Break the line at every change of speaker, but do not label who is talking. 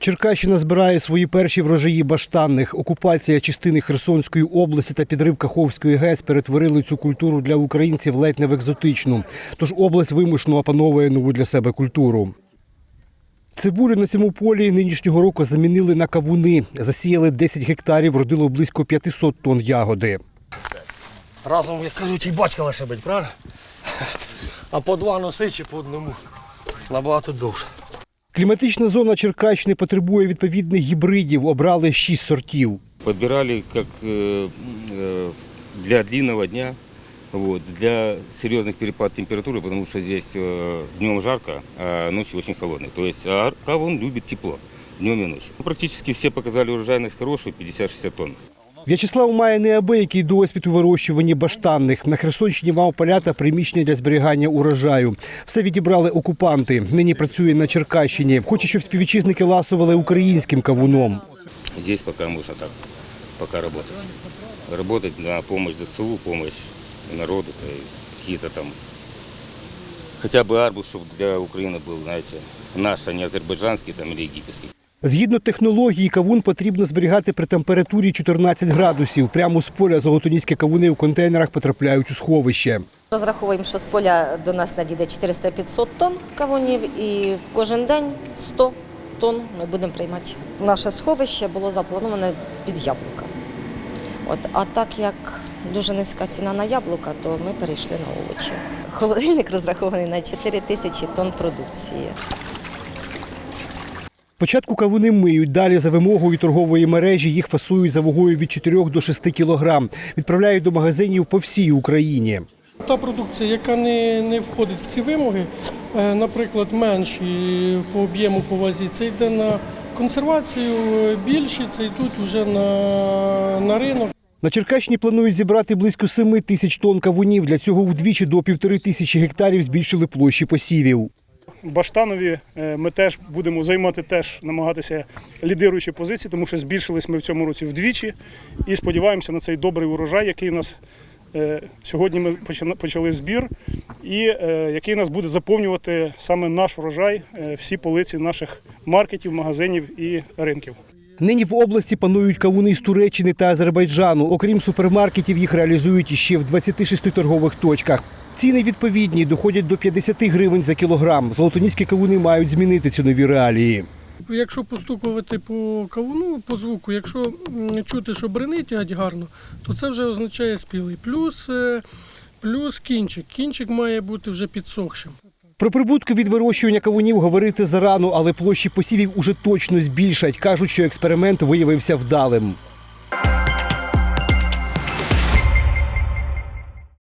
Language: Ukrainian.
Черкащина збирає свої перші врожаї баштанних. Окупація частини Херсонської області та підрив Каховської ГЕС перетворили цю культуру для українців ледь не в екзотичну. Тож область вимушено опановує нову для себе культуру. Цибулю на цьому полі нинішнього року замінили на кавуни. Засіяли 10 гектарів, родило близько 500 тонн ягоди.
Разом, як кажуть, і батька лишебить, правильно? А по два носи чи по одному набагато довше.
Кліматична зона Черкащини потребує відповідних гібридів. Обрали 6 сортів.
Подбирали как э, э, для длинного дня, вот, для серьезных перепад температуры, потому что здесь э, днем жарко, а ночью очень холодно. То есть а кавун любит тепло днем и ночью. Ну, Практически все показали урожайность хорошую, 50-60 тонн.
В'ячеслав має неабиякий досвід у вирощуванні баштанних. На Херсонщині мав поля та приміщення для зберігання урожаю. Все відібрали окупанти. Нині працює на Черкащині. Хоче, щоб співвітчизники ласували українським кавуном.
Здесь пока можно так, пока работать. Работать на помощь ЗСУ, помощь народу, то есть какие-то там, хотя бы арбуз, чтобы для Украины был, знаете, наш, а не азербайджанский там или египетский.
Згідно технології, кавун потрібно зберігати при температурі 14 градусів. Прямо з поля золотоніські кавуни в контейнерах потрапляють у сховище.
Розраховуємо, що з поля до нас надійде 400-500 тонн кавунів і кожен день 100 тонн ми будемо приймати. Наше сховище було заплановане під яблука. От, а так як дуже низька ціна на яблука, то ми перейшли на овочі. Холодильник розрахований на 4 тисячі тонн продукції.
Спочатку кавуни миють, далі за вимогою торгової мережі їх фасують за вагою від 4 до 6 кілограм. Відправляють до магазинів по всій Україні.
Та продукція, яка не, не входить в ці вимоги, е, наприклад, менші по об'єму по вазі, це йде на консервацію, е, більші це йдуть вже на, на ринок.
На Черкащині планують зібрати близько 7 тисяч тонн кавунів. Для цього вдвічі до півтори тисячі гектарів збільшили площі посівів.
Баштанові е, ми теж будемо займати теж намагатися лідируючі позиції, тому що збільшились ми в цьому році вдвічі і сподіваємося на цей добрий урожай, який у нас е, сьогодні ми почали збір, і е, який нас буде заповнювати саме наш врожай, всі полиці наших маркетів, магазинів і ринків.
Нині в області панують кавуни з Туреччини та Азербайджану. Окрім супермаркетів, їх реалізують іще в 26 торгових точках. Ціни відповідні, доходять до 50 гривень за кілограм. Золотоніські кавуни мають змінити ці нові реалії.
Якщо постукувати по кавуну, по звуку, якщо чути, що бренить геть гарно, то це вже означає спілий. Плюс, е, плюс кінчик. Кінчик має бути вже підсохшим.
Про прибутки від вирощування кавунів говорити зарано, але площі посівів уже точно збільшать. Кажуть, що експеримент виявився вдалим.